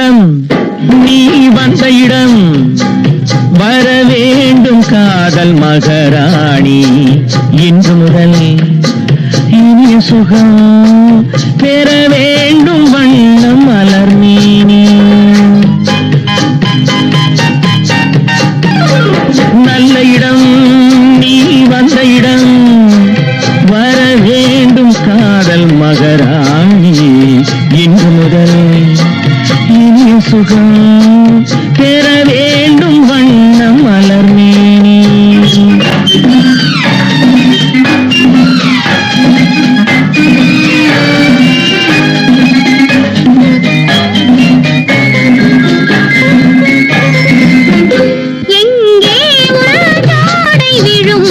இடம் நீ வந்த இடம். வர வேண்டும் காதல் மகராணி. இன்று முதல் இனிய சுகம் பெற வேண்டும் வண்ணம் மலர் மீனி நல்ல இடம் நீ வந்த இடம். வர வேண்டும் காதல் மகராணி. இன்று முதல் சுகம் பெற வேண்டும் வண்ண மலர்மேனி. எங்கே விழும்?